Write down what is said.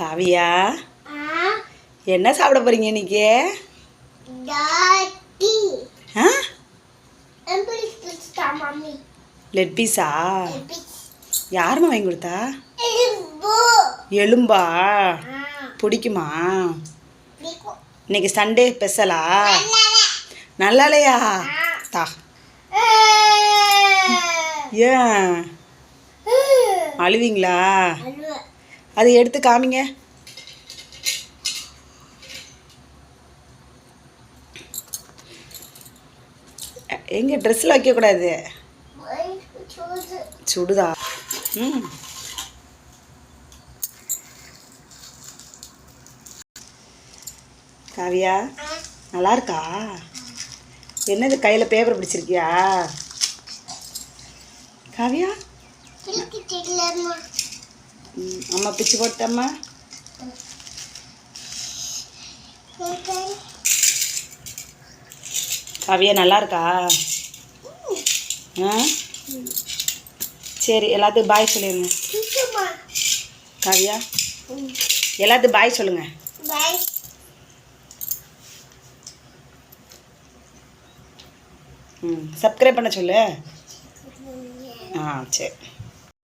காவியா? என்ன சாப்பிட போறீங்க இன்னைக்கு? லெட் பீஸா யாரும்மா வாங்கி கொடுத்தா? எலும்பு. எலும்பா? பிடிக்குமா? இன்னைக்கு சண்டே ஸ்பெஷலா நல்லா இல்லையா தா. ஏன்? அழுவீங்களா? அதை எடுத்து காமிங்க. எங்கே ட்ரெஸ்ஸில் வைக்கக்கூடாது சுடுதா. ம். காவியா நல்லா இருக்கா? என்னது கையில் பேப்பர் பிடிச்சிருக்கியா? காவியா? ம், அம்மா பிச்சு போட்டம்மா. காவியா நல்லா இருக்கா? ஆ? சரி எல்லாத்துக்கும் பாய் சொல்லிடுங்க காவியா எல்லாத்துக்கும் பாய் சொல்லுங்க. ம் சப்ஸ்கிரைப் பண்ண சொல்லு. ஆ சரி.